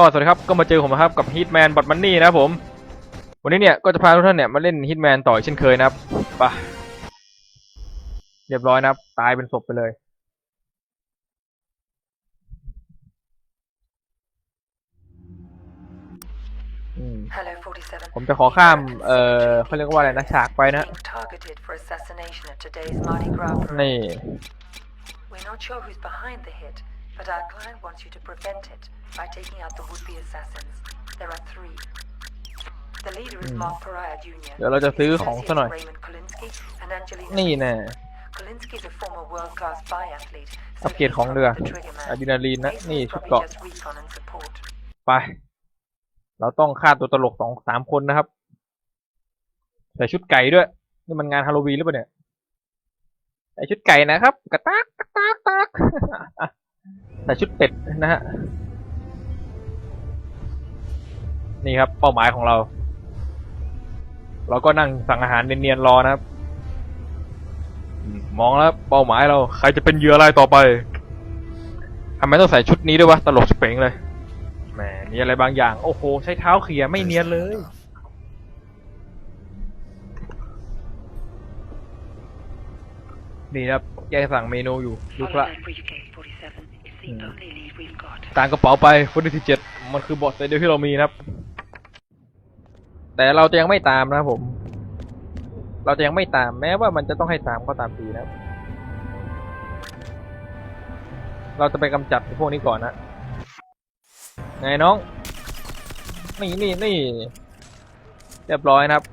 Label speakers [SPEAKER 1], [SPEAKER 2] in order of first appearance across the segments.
[SPEAKER 1] ก็สวัสดีครับ ก็มาเจอผมนะครับกับ Hitman Bot Money นะครับผม วันนี้เนี่ยก็จะพาทุกท่านเนี่ยมาเล่น Hitman ต่ออีกเช่นเคยนะครับไปะเรียบร้อยนะครับ ตายเป็นศพไปเลยอืม
[SPEAKER 2] Hello, 47.
[SPEAKER 1] ผมจะขอข้าม เอ่อเขาเรียกว่าอะไรนะฉากไปนะ
[SPEAKER 2] Being targeted for assassination at today's Mardi Gras parade.
[SPEAKER 1] นี่
[SPEAKER 2] We're not sure who's behind the hit, but our client wants you to prevent it by taking out the would-be assassins. There are three. The leader is Mark Pariah Jr.
[SPEAKER 1] เดี๋ยวเราจะซื้อของซะหน่อย
[SPEAKER 2] Raymond Kolinsky and Angelina.
[SPEAKER 1] นี่แน่
[SPEAKER 2] Kolinsky is a former world-class biathlete.
[SPEAKER 1] อัปเกรดของเรือ
[SPEAKER 2] The trigger man.
[SPEAKER 1] อะดรีนาลีนนะ
[SPEAKER 2] Mason
[SPEAKER 1] นี่
[SPEAKER 2] is
[SPEAKER 1] ชุด
[SPEAKER 2] probably
[SPEAKER 1] เกราะ
[SPEAKER 2] just recon and support.
[SPEAKER 1] ไป เราต้องฆ่าตัวตลกสองสามคนนะครับ ใส่ชุดไก่ด้วย นี่มันงานฮาโลวีนหรือเปล่าเนี่ย ใส่ชุดไก่นะครับ กระตากกระตากตาก ใส่ชุดเป็ดนะฮะ นี่ครับ เป้าหมายของเรา เราก็นั่งสั่งอาหารเนียนๆรอนะครับ มองแล้วเป้าหมายเรา ใครจะเป็นเหยื่ออะไรต่อไปทำไมต้องใส่ชุดนี้ด้วยวะ ตลกสเปงเลย แหมมีอะไรบางอย่าง โอ้โห ใช้เท้าเขี่ยไม่เนียนเลย นี่ครับแกสั่งเมนูอยู่ดู
[SPEAKER 2] Follow
[SPEAKER 1] ละ
[SPEAKER 2] that briefcase, 47.
[SPEAKER 1] ต่างกระเป๋าไปฟุตที่เจ็ดมันคือบทเดียวที่เรามีนะครับ แต่เราจะยังไม่ตามนะครับผม เราจะยังไม่ตามแม้ว่ามันจะต้องให้ตามก็ตามทีนะครับเราจะไปกำจัดพวกนี้ก่อนนะไงน้อง นี่นี่นี่เรียบร้อยนะครับ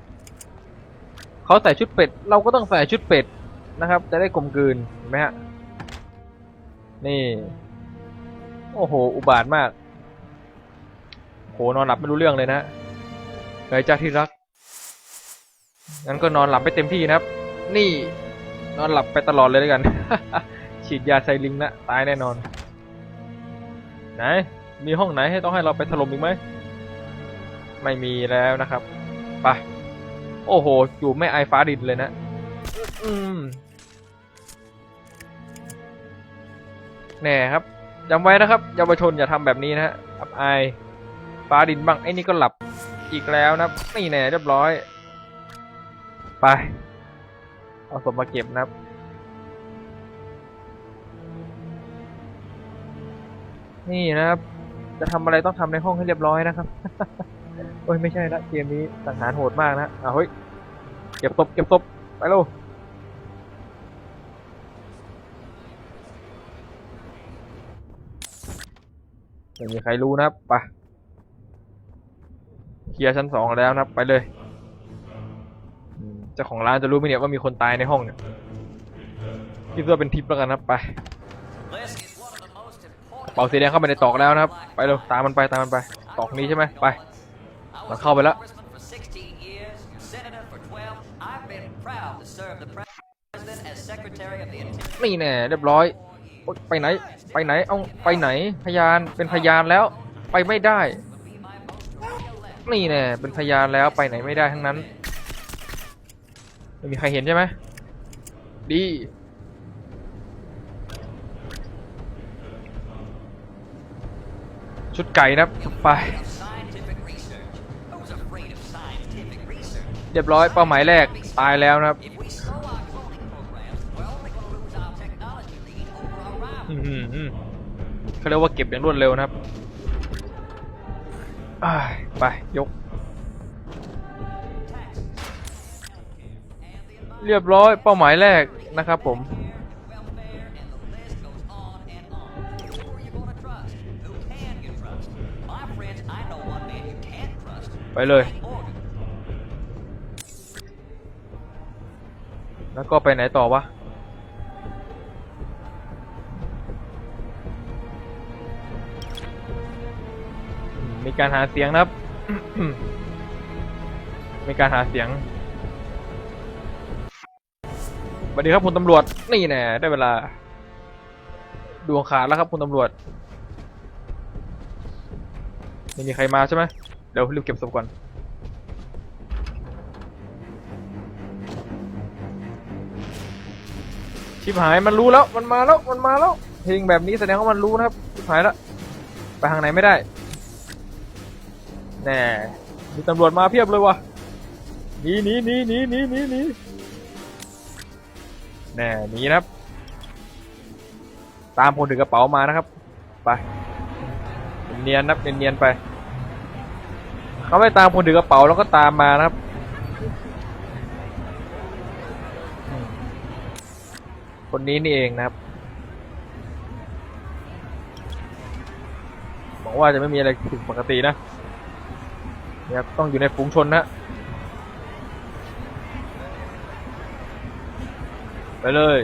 [SPEAKER 1] เขาใส่ชุดเป็ด เราก็ต้องใส่ชุดเป็ดนะครับ จะได้กลมกลืนเห็นไหมฮะ นี่ โอ้โห อุบาทมาก โห นอนหลับไม่รู้เรื่องเลยนะไงจ้าที่รัก งั้นก็นอนหลับไปเต็มที่นะครับ นี่ นอนหลับไปตลอดเลยด้วยกัน ฉีดยาไซลิงนะ ตายแน่นอน ไหน มีห้องไหนให้ต้องให้เราไปถล่มอีกไหม ไม่มีแล้วนะครับ ไป โอ้โห อยู่ไม่ไอฟ้าดินเลยนะ อืมแน่ครับ จำไว้นะครับเยาวชนอย่าทำแบบนี้นะฮะอับอายฟ้าดินบ้างไอ้นี่ก็หลับอีกแล้วนะนี่แน่เรียบร้อย ไปเอาศพมาเก็บนะครับนี่นะครับ จะทำอะไรต้องทำในห้องให้เรียบร้อยนะครับ โอ้ยไม่ใช่ละเกมนี้สังหารโหดมากนะอะเฮ้ย เก็บศพเก็บศพไปเร็ ไม่มีใครรู้นะครับไปเคลียร์ชั้นสองแล้วนะครับ ไปเลยเจ้าของร้านจะรู้ไหมเนี่ยว่ามีคนตายในห้องเนี่ยคิดว่าเป็นทิปแล้วกันนะไปเป่าสีแดงเข้าไปในตอกแล้วนะครับ ไปเร็วตามมันไปตามมันไป ตอกนี้ใช่ไหมไปมันเข้าไปแล้วนี่แน่เรียบร้อย ไปไหน ไปไหน เอาไปไหน พยาน เป็นพยานแล้ว ไปไม่ได้ นี่แน่เป็นพยานแล้ว ไปไหนไม่ได้ทั้งนั้น ไม่มีใครเห็นใช่ไหม ดี ชุดไก่นะครับไป เรียบร้อย เป้าหมายแรก ตายแล้วนะครับ เขาเรียกว่าเก็บอย่างรวดเร็วนะครับไป ยก เรียบร้อยเป้าหมายแรกนะครับผม ไปเลย แล้วก็ไปไหนต่อวะ มีการหาเสียงนะครับ มีการหาเสียงสวัสดีครับคุณตำรวจ นี่แน่ได้เวลา ดวงขาดแล้วครับคุณตำรวจไม่มีใครมาใช่ไหมเดี๋ยวรีบเก็บศพก่อนชิบหายมันรู้แล้ว มันมาแล้ว มันมาแล้ว เพลงแบบนี้แสดงว่ามันรู้นะครับ ชิบหายแล้ว ไปทางไหนไม่ได้ แน่มีตำรวจมาเพียบเลยวะหนีหนีหนีหนีหนีหนีหนีแน่หนีนะครับ ตามคนถือกระเป๋ามานะครับ ไปเนียนนับเนียนไป เขาไม่ตามคนถือกระเป๋าแล้วก็ตามมานะครับคนนี้นี่เองนะครับหวังว่าจะไม่มีอะไรผิดปกตินะ เนี่ยครับต้องอยู่ในฝูงชนนะไปเลย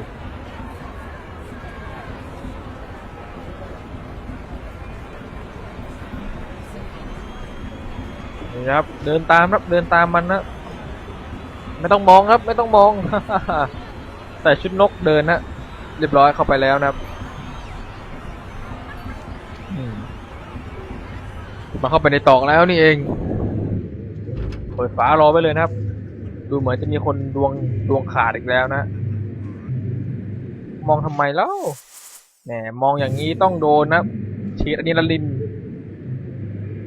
[SPEAKER 1] นี่นะครับ เดินตามครับเดินตามมันนะไม่ต้องมองครับ ไม่ต้องมองใส่ชุดนกเดินนะเรียบร้อยเข้าไปแล้วนะครับมมาเข้าไปในตอกแล้วนี่เอง เปิดฝารอไว้เลยนะครับ ดูเหมือนจะมีคนดวงดวงขาดอีกแล้วนะ มองทำไมเล่าแหมมองอย่างนี้ต้องโดนนะฉีดอะดรีนาลิน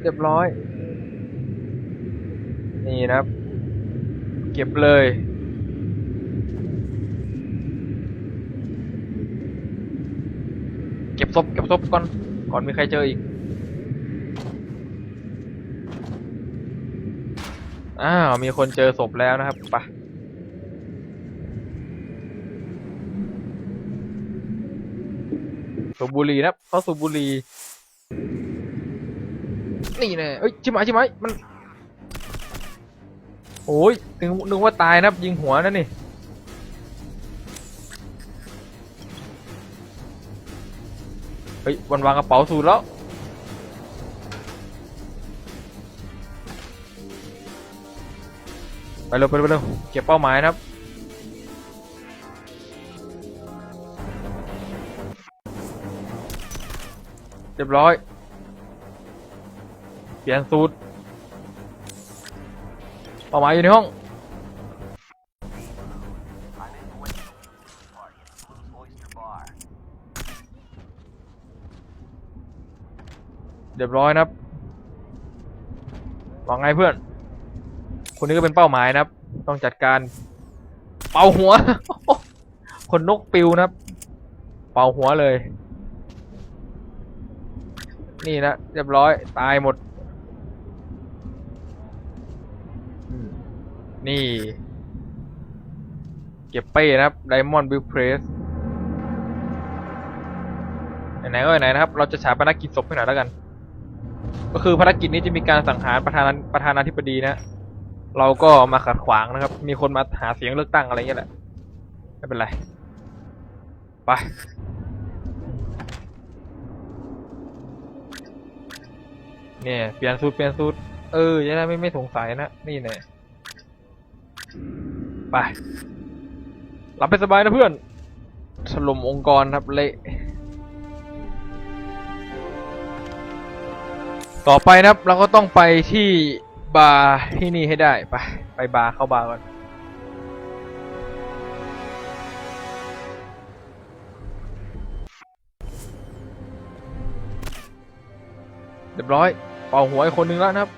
[SPEAKER 1] เรียบร้อย นี่นะครับ เก็บเลยเก็บศพเก็บศพก่อนก่อนมีใครเจออีก อ้าว มีคนเจอศพแล้วนะครับปะสูบบุหรี่นะเขาสูบบุหรี่นี่แน่เอ้ยชิบหายชิบหายมัน โอ้ยนึกนึกว่าตายนะยิงหัวนั่นนี่เฮ้ยวันวางกระเป๋าสูตรแล้ว เร็วไปเร็วไปเร็วเก็บเป้าหมายนะครับเรียบร้อย เปลี่ยนสูตร เป้าหมายอยู่ในห้อง เรียบร้อยนะครับว่าไงเพื่อน คนนี้ก็เป็นเป้าหมายนะครับ ต้องจัดการ เป่าหัว คนนกปิวนะครับ เป่าหัวเลย นี่นะเรียบร้อยตายหมด นี่ เก็บเป้นะครับ Diamond Bill Press ไหนๆก็ไหนนะครับ เราจะฉายภารกิจศพให้หน่อยแล้วกัน ก็คือภารกิจนี้จะมีการสังหารประธานาประธานาธิบดีนะ เราก็มาขัดขวางนะครับ มีคนมาหาเสียงเลือกตั้งอะไรเงี้ยแหละ ไม่เป็นไร ไป เนี่ย เปลี่ยนสูตรเปลี่ยนสูตร เออจะได้ไม่ไม่สงสัยนะ นี่เนี่ยไปหลับไปสบายนะเพื่อนถล่มองค์กรครับเละต่อไปนะครับ เราก็ต้องไปที่ บาร์ที่นี่ให้ได้ไปไปบาร์เข้าบาร์ก่อนเรียบร้อยเป่าหัวอีกคนนึงแล้วนะครับ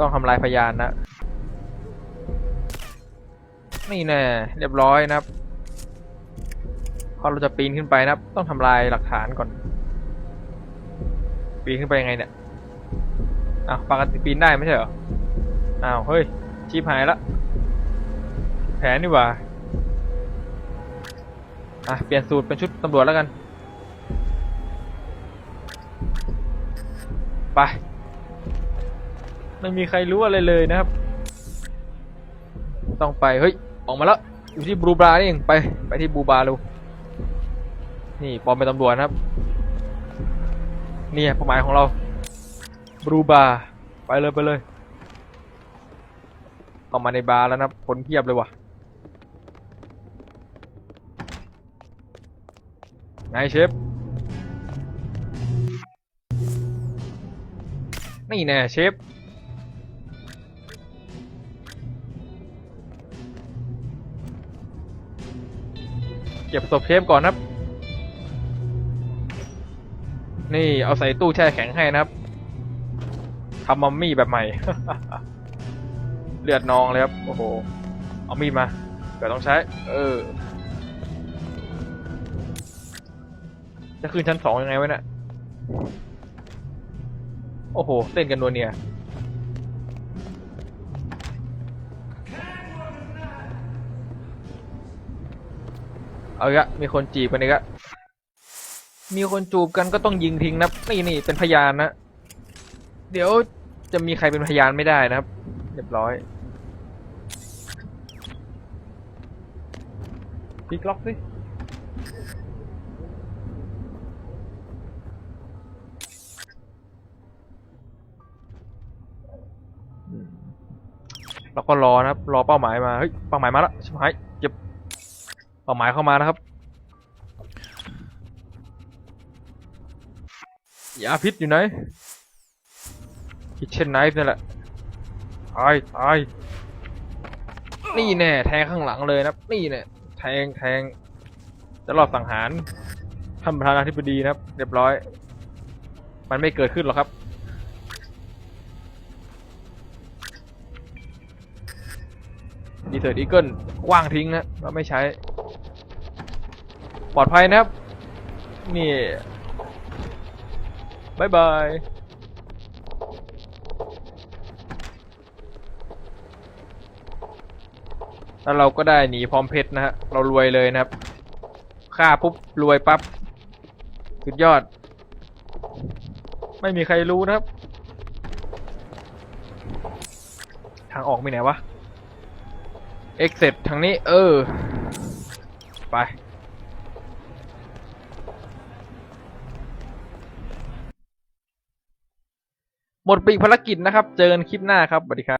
[SPEAKER 1] ต้องทำลายพยานนะนี่แน่เรียบร้อยนะครับพอเราจะปีนขึ้นไปนะครับ ต้องทำลายหลักฐานก่อน ปีนขึ้นไปยังไงเนี่ย อ้าวปกติปีนได้ไม่ใช่เหรอ อ้าว เฮ้ย ชีพหายละ แผนนี่หว่า อะ เปลี่ยนสูตรเป็นชุดตำรวจแล้วกัน ไป ไม่มีใครรู้อะไรเลยนะครับ ต้องไป เฮ้ย ออกมาแล้ว อยู่ที่บลูบรานี่เอง ไป ไปที่บูบราเร็วนี่ปลอมเป็นตำรวจนะครับ นี่เป้าหมายของเรา บลูบาร์ไปเลยไปเลยเข้ามาในบาร์แล้วนะคนเพียบเลยว่ะไงเชฟนี่แน่เชฟเก็บศพเชฟก่อนนะครับ นี่เอาใส่ตู้แช่แข็งให้นะครับ ทำมัมมี่แบบใหม่ เลือดนองเลยครับ โอ้โห เอามีดมาเกิดต้องใช้ เออ จะขึ้นชั้นสองยังไงวะเนี่ย โอ้โห เต้นกันนัวเนี่ย เอาอีกอะมีคนจีบกันอีกอะมีคนจูบกันก็ต้องยิงทิ้งนะ นี่นี่เป็นพยานนะ เดี๋ยวจะมีใครเป็นพยานไม่ได้นะครับ เรียบร้อยพลิกล็อกสิเราก็รอนะครับ รอเป้าหมายมาเฮ้ยเป้าหมายมาแล้วชิบหายเก็บเป้าหมายเข้ามานะครับยาพิษอยู่ไหน คิเช่นไนฟ์นี่แหละ ตาย ตาย นี่แน่ แทงข้างหลังเลยนะนี่แน่ แทง แทง จะรอบสังหารท่านประธานาธิบดีนะครับ เรียบร้อย มันไม่เกิดขึ้นหรอกครับ ดีเซอร์อีเกิลกว้างทิ้งนะเราไม่ใช้ ปลอดภัยนะครับ นี่บายบาย แล้วเราก็ได้หนีพร้อมเพชรนะฮะ เรารวยเลยนะครับ ฆ่าปุ๊บรวยปั๊บ สุดยอด ไม่มีใครรู้นะครับ ทางออกมีไหนวะ exit ทางนี้ เออ ไป หมดปีกภารกิจนะครับ เจอกันคลิปหน้าครับสวัสดีครับ